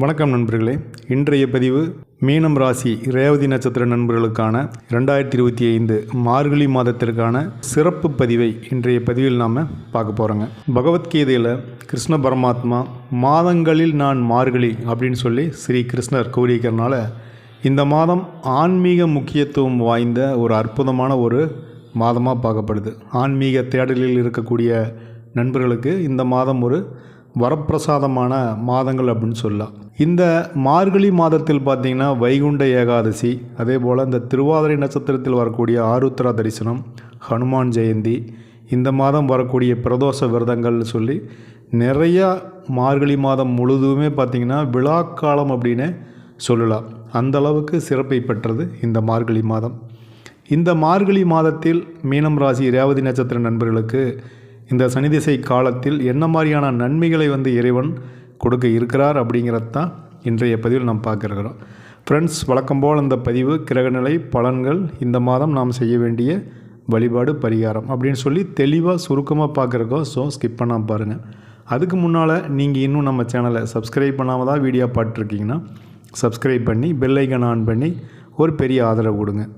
வணக்கம் நண்பர்களே. இன்றைய பதிவு மீனம் ராசி ரேவதி நட்சத்திர நண்பர்களுக்கான ரெண்டாயிரத்தி இருபத்தி ஐந்து மார்கழி மாதத்திற்கான சிறப்பு பதிவை இன்றைய பதிவில் நாம் பார்க்க போகிறோங்க பகவத்கீதையில் கிருஷ்ண பரமாத்மா மாதங்களில் நான் மார்கழி அப்படின்னு சொல்லி ஸ்ரீ கிருஷ்ணர் கூறியிருக்கிறனால இந்த மாதம் ஆன்மீக முக்கியத்துவம் வாய்ந்த ஒரு அற்புதமான ஒரு மாதமாக பார்க்கப்படுது. ஆன்மீக தேடலில் இருக்கக்கூடிய நண்பர்களுக்கு இந்த மாதம் ஒரு வரப்பிரசாதமான மாதங்கள் அப்படின்னு சொல்லலாம். இந்த மார்கழி மாதத்தில் பார்த்திங்கன்னா வைகுண்ட ஏகாதசி அதே போல் இந்த திருவாதிரை நட்சத்திரத்தில் வரக்கூடிய ஆருத்ரா தரிசனம் ஹனுமான் ஜெயந்தி இந்த மாதம் வரக்கூடிய பிரதோஷ விரதங்கள்னு சொல்லி நிறையா மார்கழி மாதம் முழுதுமே பார்த்திங்கன்னா விழாக்காலம் அப்படின்னு சொல்லலாம். அந்த அளவுக்கு சிறப்பை பெற்றது இந்த மார்கழி மாதம். இந்த மார்கழி மாதத்தில் மீனம் ராசி ரேவதி நட்சத்திர நண்பர்களுக்கு இந்த சனி திசை காலத்தில் என்ன மாதிரியான நன்மைகளை வந்து இறைவன் கொடுக்க இருக்கிறார் அப்படிங்கிறது தான் இன்றைய பதிவில் நாம் பார்க்குறோம் ஃப்ரெண்ட்ஸ் வழக்கம் போல் இந்த பதிவு கிரகநிலை பலன்கள் இந்த மாதம் நாம் செய்ய வேண்டிய வழிபாடு பரிகாரம் அப்படின்னு சொல்லி தெளிவாக சுருக்கமாக பார்க்குறக்கோ ஸோ ஸ்கிப் பண்ணால் பாருங்கள் அதுக்கு முன்னால் நீங்கள் இன்னும் நம்ம சேனலை சப்ஸ்கிரைப் பண்ணாமல் தான் வீடியோ பார்த்துருக்கீங்கன்னா சப்ஸ்கிரைப் பண்ணி பெல்லைக்கன் ஆன் பண்ணி ஒரு பெரிய ஆதரவு கொடுங்க.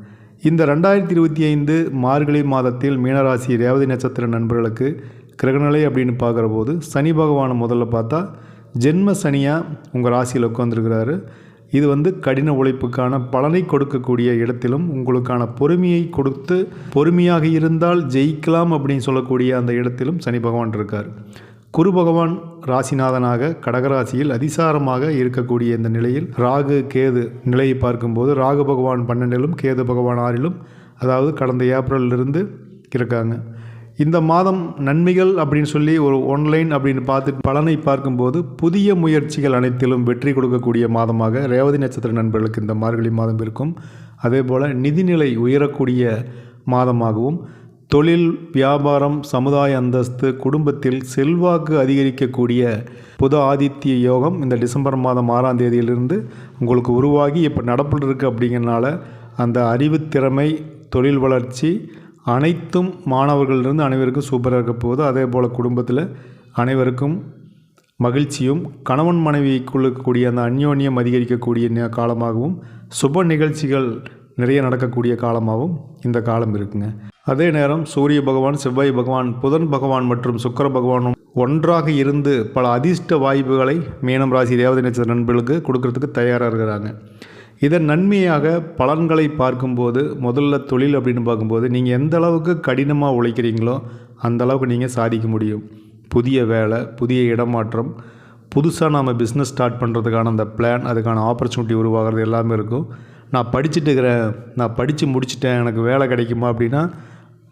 இந்த ரெண்டாயிரத்தி இருபத்தி ஐந்து மார்கழி மாதத்தில் மீனராசி ரேவதி நட்சத்திர நண்பர்களுக்கு கிரகநிலை அப்படின்னு பார்க்குற போது சனி பகவானை முதல்ல பார்த்தா ஜென்ம சனியாக உங்கள் ராசியில் உட்காந்துருக்கிறாரு இது வந்து கடின உழைப்புக்கான பலனை கொடுக்கக்கூடிய இடத்திலும் உங்களுக்கான பொறுமையை கொடுத்து பொறுமையாக இருந்தால் ஜெயிக்கலாம் அப்படின்னு சொல்லக்கூடிய அந்த இடத்திலும் சனி பகவான் இருக்கார். குரு பகவான் ராசிநாதனாக கடகராசியில் அதிசாரமாக இருக்கக்கூடிய இந்த நிலையில் ராகு கேது நிலையை பார்க்கும்போது ராகு பகவான் பன்னெண்டிலும் கேது பகவான் ஆறிலும் அதாவது கடந்த ஏப்ரலிருந்து இருக்காங்க. இந்த மாதம் நன்மைகள் அப்படின்னு சொல்லி ஒரு ஒன்லைன் அப்படின்னு பார்த்து பலனை பார்க்கும்போது புதிய முயற்சிகள் அனைத்திலும் வெற்றி கொடுக்கக்கூடிய மாதமாக ரேவதி நட்சத்திர நண்பர்களுக்கு இந்த மார்கழி மாதம் இருக்கும். அதே போல் நிதிநிலை உயரக்கூடிய மாதமாகவும் தொழில் வியாபாரம் சமுதாய அந்தஸ்து குடும்பத்தில் செல்வாக்கு அதிகரிக்கக்கூடிய புது ஆதித்ய யோகம் இந்த டிசம்பர் மாதம் ஆறாம் தேதியிலிருந்து உங்களுக்கு உருவாகி இப்போ நடப்பில் இருக்குது அப்படிங்கிறனால அந்த அறிவுத்திறமை தொழில் வளர்ச்சி அனைத்தும் மாணவர்களிலிருந்து அனைவருக்கும் சூப்பராக இருக்க போகுது. அதே போல் குடும்பத்தில் அனைவருக்கும் மகிழ்ச்சியும் கணவன் மனைவிக்குள் இருக்கக்கூடிய அந்த அந்யோன்யம் அதிகரிக்கக்கூடிய காலமாகவும் சுப நிகழ்ச்சிகள் நிறைய நடக்கக்கூடிய காலமாகவும் இந்த காலம் இருக்குங்க. அதே நேரம் சூரிய பகவான் செவ்வாய் பகவான் புதன் பகவான் மற்றும் சுக்கர பகவானும் ஒன்றாக இருந்து பல அதிர்ஷ்ட வாய்ப்புகளை மீனம் ராசி ரேவதி நட்சத்திர நண்பர்களுக்கு கொடுக்கறதுக்கு தயாராக இருக்கிறாங்க. இதன் நன்மையாக பலன்களை பார்க்கும்போது முதல்ல தொழில் அப்படின்னு பார்க்கும்போது நீங்கள் எந்த அளவுக்கு கடினமாக உழைக்கிறீங்களோ அந்த அளவுக்கு நீங்கள் சாதிக்க முடியும். புதிய வேலை புதிய இடமாற்றம் புதுசாக நாம் பிஸ்னஸ் ஸ்டார்ட் பண்ணுறதுக்கான அந்த பிளான் அதுக்கான ஆப்பர்ச்சுனிட்டி உருவாகிறது எல்லாமே இருக்கும். நான் படிச்சுட்டு இருக்கிறேன் நான் படித்து முடிச்சுட்டேன் எனக்கு வேலை கிடைக்குமா அப்படின்னா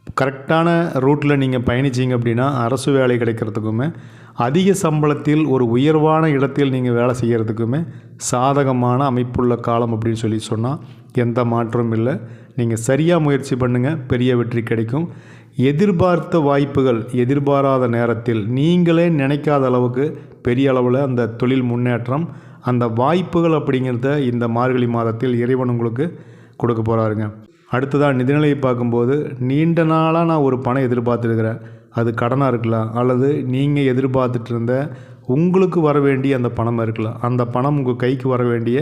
கரெக்டான ரூட்டில் நீங்கள் பயணிச்சிங்க அப்படின்னா அரசு வேலை கிடைக்கிறதுக்குமே அதிக சம்பளத்தில் ஒரு உயர்வான இடத்தில் நீங்கள் வேலை செய்கிறதுக்குமே சாதகமான அமைப்புள்ள காலம் அப்படின்னு சொல்லி சொன்னால் எந்த மாற்றமும் இல்லை. நீங்கள் சரியாக முயற்சி பண்ணுங்கள் பெரிய வெற்றி கிடைக்கும். எதிர்பார்த்த வாய்ப்புகள் எதிர்பாராத நேரத்தில் நீங்களே நினைக்காத அளவுக்கு பெரிய அளவில் அந்த தொழில் முன்னேற்றம் அந்த வாய்ப்புகள் அப்படிங்கிறத இந்த மார்கழி மாதத்தில் இறைவன் உங்களுக்கு கொடுக்க போகிறாருங்க அடுத்ததாக நிதிநிலையை பார்க்கும்போது நீண்ட நாளாக நான் ஒரு பணம் எதிர்பார்த்துருக்கிறேன். அது கடனாக இருக்கலாம் அல்லது நீங்கள் எதிர்பார்த்துட்டு இருந்த உங்களுக்கு வர வேண்டிய அந்த பணம் இருக்கலாம். அந்த பணம் உங்கள் கைக்கு வர வேண்டிய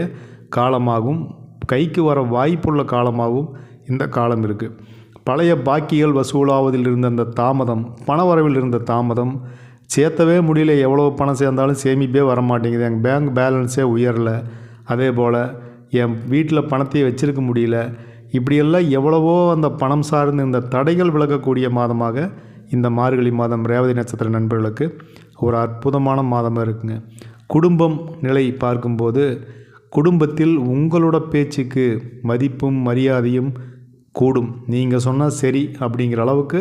காலமாகவும் கைக்கு வர வாய்ப்புள்ள காலமாகவும் இந்த காலம் இருக்குது பழைய பாக்கிகள் வசூலாவதில் இருந்த அந்த தாமதம் பண வரவில் இருந்த தாமதம் சேர்த்தவே முடியல எவ்வளோ பணம் சேர்ந்தாலும் சேமிப்பே வர மாட்டேங்குது எங்கள் பேங்க் பேலன்ஸே உயரலை. அதே போல் என் வீட்டில் பணத்தையே வச்சுருக்க முடியல இப்படியெல்லாம் எவ்வளவோ அந்த பணம் சார்ந்து இந்த தடைகள் விலகக்கூடிய மாதமாக இந்த மார்கழி மாதம் ரேவதி நட்சத்திர நண்பர்களுக்கு ஒரு அற்புதமான மாதமாக இருக்குங்க. குடும்பம் நிலை பார்க்கும்போது குடும்பத்தில் உங்களோட பேச்சுக்கு மதிப்பும் மரியாதையும் கூடும். நீங்கள் சொன்னால் சரி அப்படிங்கிற அளவுக்கு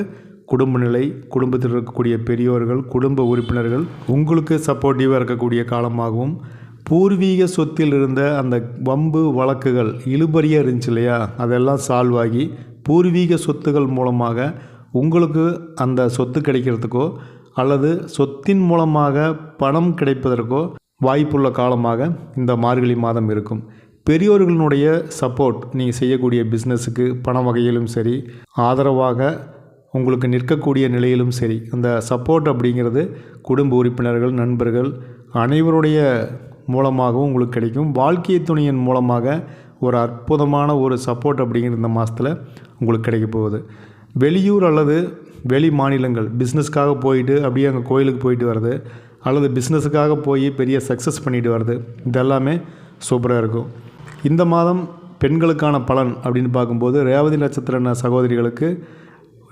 குடும்ப நிலை குடும்பத்தில் இருக்கக்கூடிய பெரியோர்கள் குடும்ப உறுப்பினர்கள் உங்களுக்கு சப்போர்ட்டிவாக இருக்கக்கூடிய காலமாகவும் பூர்வீக சொத்தில் இருந்த அந்த வம்பு வழக்குகள் இழுபறியாக இருந்துச்சு இல்லையா? அதெல்லாம் சால்வ் ஆகி பூர்வீக சொத்துகள் மூலமாக உங்களுக்கு அந்த சொத்து கிடைக்கிறதுக்கோ அல்லது சொத்தின் மூலமாக பணம் கிடைப்பதற்கோ வாய்ப்புள்ள காலமாக இந்த மார்கழி மாதம் இருக்கும். பெரியோர்களினுடைய சப்போர்ட் நீங்கள் செய்யக்கூடிய பிஸ்னஸுக்கு பண வகையிலும் சரி ஆதரவாக உங்களுக்கு நிற்கக்கூடிய நிலையிலும் சரி அந்த சப்போர்ட் அப்படிங்கிறது குடும்ப உறுப்பினர்கள் நண்பர்கள் அனைவருடைய மூலமாகவும் உங்களுக்கு கிடைக்கும். வாழ்க்கை துணையின் மூலமாக ஒரு அற்புதமான ஒரு சப்போர்ட் அப்படிங்கிற இந்த மாதத்தில் உங்களுக்கு கிடைக்க போகுது. வெளியூர் அல்லது வெளி மாநிலங்கள் பிஸ்னஸ்க்காக போயிட்டு அப்படியே அங்கே கோயிலுக்கு போயிட்டு வர்றது அல்லது பிஸ்னஸுக்காக போய் பெரிய சக்ஸஸ் பண்ணிட்டு வர்றது இதெல்லாமே சூப்பராக இருக்கும். இந்த மாதம் பெண்களுக்கான பலன் அப்படின்னு பார்க்கும்போது ரேவதி நட்சத்திர சகோதரிகளுக்கு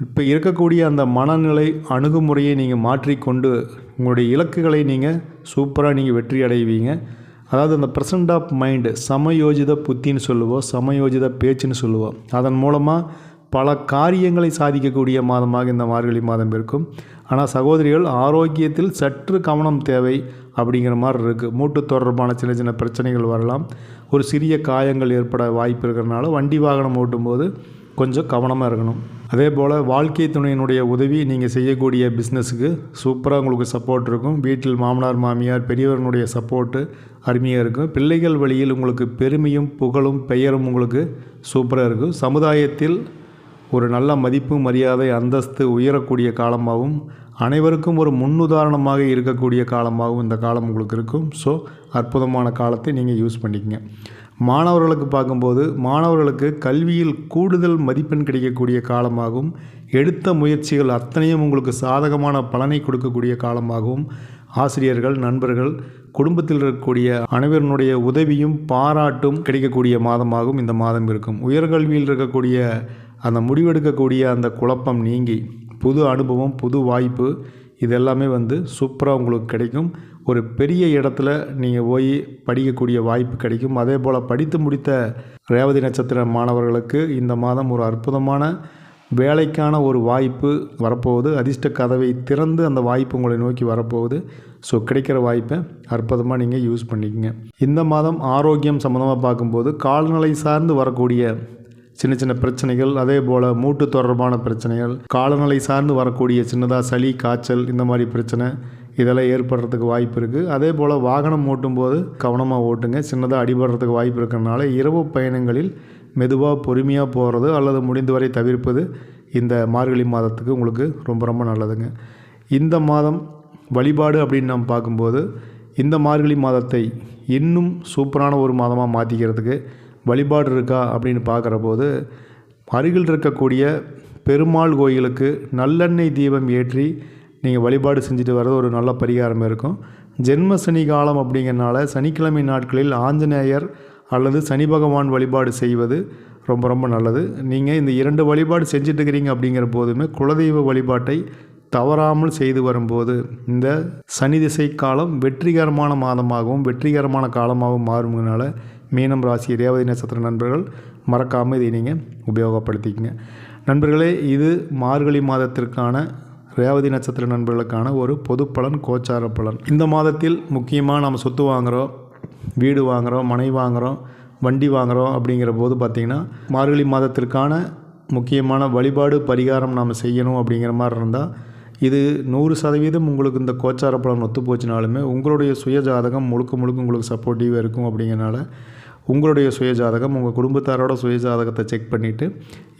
இப்போ இருக்கக்கூடிய அந்த மனநிலை அணுகுமுறையை நீங்கள் மாற்றிக்கொண்டு உங்களுடைய இலக்குகளை நீங்கள் சூப்பராக நீங்கள் வெற்றி அடைவீங்க. அதாவது அந்த ப்ரெசன்ட் ஆஃப் மைண்டு சமயோஜித புத்தின்னு சொல்லுவோம் சமயோஜித பேச்சுன்னு சொல்லுவோம். அதன் மூலமாக பல காரியங்களை சாதிக்கக்கூடிய மாதமாக இந்த மார்கழி மாதம் இருக்கும். ஆனால் சகோதரிகள் ஆரோக்கியத்தில் சற்று கவனம் தேவை அப்படிங்கிற மாதிரி இருக்குது மூட்டு தொடர்பான சின்ன சின்ன பிரச்சனைகள் வரலாம். ஒரு சிறிய காயங்கள் ஏற்பட வாய்ப்பு இருக்கிறனால வண்டி வாகனம் ஓட்டும்போது கொஞ்சம் கவனமாக இருக்கணும். அதே போல் வாழ்க்கை துணையினுடைய உதவி நீங்கள் செய்யக்கூடிய பிஸ்னஸுக்கு சூப்பராக உங்களுக்கு சப்போர்ட் இருக்கும். வீட்டில் மாமனார் மாமியார் பெரியவர்களுடைய சப்போர்ட்டு அருமையாக இருக்கும். பிள்ளைகள் வழியில் உங்களுக்கு பெருமையும் புகழும் பெயரும் உங்களுக்கு சூப்பராக இருக்கும். சமுதாயத்தில் ஒரு நல்ல மதிப்பு மரியாதை அந்தஸ்து உயரக்கூடிய காலமாகவும் அனைவருக்கும் ஒரு முன்னுதாரணமாக இருக்கக்கூடிய காலமாகவும் இந்த காலம் உங்களுக்கு இருக்கும். ஸோ அற்புதமான காலத்தை நீங்கள் யூஸ் பண்ணிக்கங்க. மாணவர்களுக்கு பார்க்கும்போது மாணவர்களுக்கு கல்வியில் கூடுதல் மதிப்பெண் கிடைக்கக்கூடிய காலமாகவும் எடுத்த முயற்சிகள் அத்தனையும் உங்களுக்கு சாதகமான பலனை கொடுக்கக்கூடிய காலமாகவும் ஆசிரியர்கள் நண்பர்கள் குடும்பத்தில் இருக்கக்கூடிய அனைவருடைய உதவியும் பாராட்டும் கிடைக்கக்கூடிய மாதமாகவும் இந்த மாதம் இருக்கும். உயர்கல்வியில் இருக்கக்கூடிய அந்த முடிவெடுக்கக்கூடிய அந்த குழப்பம் நீங்கி புது அனுபவம் புது வாய்ப்பு இது எல்லாமே வந்து சூப்பராக உங்களுக்கு கிடைக்கும். ஒரு பெரிய இடத்துல நீங்கள் போய் படிக்கக்கூடிய வாய்ப்பு கிடைக்கும். அதே போல் படித்து முடித்த ரேவதி நட்சத்திர மாணவர்களுக்கு இந்த மாதம் ஒரு அற்புதமான வேலைக்கான ஒரு வாய்ப்பு வரப்போகுது. அதிர்ஷ்ட கதவை திறந்து அந்த வாய்ப்பு உங்களை நோக்கி வரப்போகுது. ஸோ கிடைக்கிற வாய்ப்பை அற்புதமாக நீங்கள் யூஸ் பண்ணிக்கங்க. இந்த மாதம் ஆரோக்கியம் சம்மந்தமாக பார்க்கும்போது கால்நிலை சார்ந்து வரக்கூடிய சின்ன சின்ன பிரச்சனைகள் அதே போல் மூட்டு தொடர்பான பிரச்சனைகள் காலநிலை சார்ந்து வரக்கூடிய சின்னதாக சளி காய்ச்சல் இந்த மாதிரி பிரச்சனை இதெல்லாம் ஏற்படுறதுக்கு வாய்ப்பு இருக்குது அதே போல் வாகனம் ஓட்டும்போது கவனமாக ஓட்டுங்க. சின்னதாக அடிபடுறதுக்கு வாய்ப்பு இருக்கிறனால இரவு பயணங்களில் மெதுவாக பொறுமையாக போகிறது அல்லது முடிந்தவரை தவிர்ப்பது இந்த மார்கழி மாதத்துக்கு உங்களுக்கு ரொம்ப ரொம்ப நல்லதுங்க. இந்த மாதம் வழிபாடு அப்படின்னு நம்ம பார்க்கும்போது இந்த மார்கழி மாதத்தை இன்னும் சூப்பரான ஒரு மாதமாக மாற்றிக்கிறதுக்கு வழிபாடு இருக்கா அப்படின்னு பார்க்குற போது அருகில் இருக்கக்கூடிய பெருமாள் கோயிலுக்கு நல்லெண்ணெய் தீபம் ஏற்றி நீங்கள் வழிபாடு செஞ்சுட்டு வர்றது ஒரு நல்ல பரிகாரம் இருக்கும். ஜென்ம சனி காலம் அப்படிங்கிறனால சனிக்கிழமை நாட்களில் ஆஞ்சநேயர் அல்லது சனி பகவான் வழிபாடு செய்வது ரொம்ப ரொம்ப நல்லது. நீங்கள் இந்த இரண்டு வழிபாடு செஞ்சுட்டு இருக்கிறீங்க அப்படிங்கிற போதுமே குலதெய்வ வழிபாட்டை தவறாமல் செய்து வரும்போது இந்த சனி திசை காலம் வெற்றிகரமான மாதமாகவும் வெற்றிகரமான காலமாகவும் மாறும்னால மீனம் ராசி ரேவதி நட்சத்திர நண்பர்கள் மறக்காமல் இதை நீங்கள் உபயோகப்படுத்திக்கங்க. நண்பர்களே இது மார்கழி மாதத்திற்கான ரேவதி நட்சத்திர நண்பர்களுக்கான ஒரு பொது பலன் கோச்சார பலன். இந்த மாதத்தில் முக்கியமாக நம்ம சொத்து வாங்குகிறோம் வீடு வாங்குகிறோம் மனை வாங்குகிறோம் வண்டி வாங்குகிறோம் அப்படிங்கிற போது பார்த்திங்கன்னா மார்கழி மாதத்திற்கான முக்கியமான வழிபாடு பரிகாரம் நாம் செய்யணும் அப்படிங்கிற மாதிரி இருந்தால் இது நூறு சதவீதம் உங்களுக்கு இந்த கோச்சார பலன் ஒத்து போச்சுனாலுமே உங்களுடைய சுய ஜாதகம் முழுக்க முழுக்க உங்களுக்கு சப்போர்ட்டிவாக இருக்கும் அப்படிங்கிறனால உங்களுடைய சுயஜாதகம் உங்கள் குடும்பத்தாரோட சுயஜாதகத்தை செக் பண்ணிவிட்டு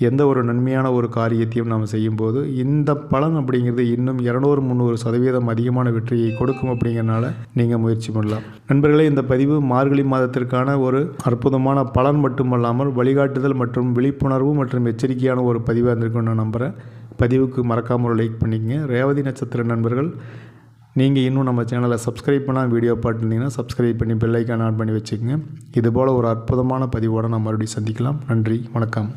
எந்த ஒரு நன்மையான ஒரு காரியத்தையும் நாம் செய்யும்போது இந்த பலன் அப்படிங்கிறது இன்னும் இரநூறு முந்நூறு சதவீதம் அதிகமான வெற்றியை கொடுக்கும் அப்படிங்கிறனால நீங்கள் முயற்சி பண்ணலாம். நண்பர்களே இந்த பதிவு மார்கழி மாதத்திற்கான ஒரு அற்புதமான பலன் மட்டுமல்லாமல் வழிகாட்டுதல் மற்றும் விழிப்புணர்வு மற்றும் எச்சரிக்கையான ஒரு பதிவாக இருந்திருக்கும் நான் நம்புகிறேன் பதிவுக்கு மறக்காமல் லைக் பண்ணிக்கங்க. ரேவதி நட்சத்திர நண்பர்கள் நீங்கள் இன்னும் நம்ம சேனலை சப்ஸ்கிரைப் பண்ணால் வீடியோ பார்த்துருந்தீங்கன்னா சப்ஸ்கிரைப் பண்ணி பெல்லைக்கான் ஆன் பண்ணி வச்சுக்கோங்க. இதுபோல் ஒரு அற்புதமான பதிவோடு நான் மறுபடியும் சந்திக்கலாம். நன்றி. வணக்கம்.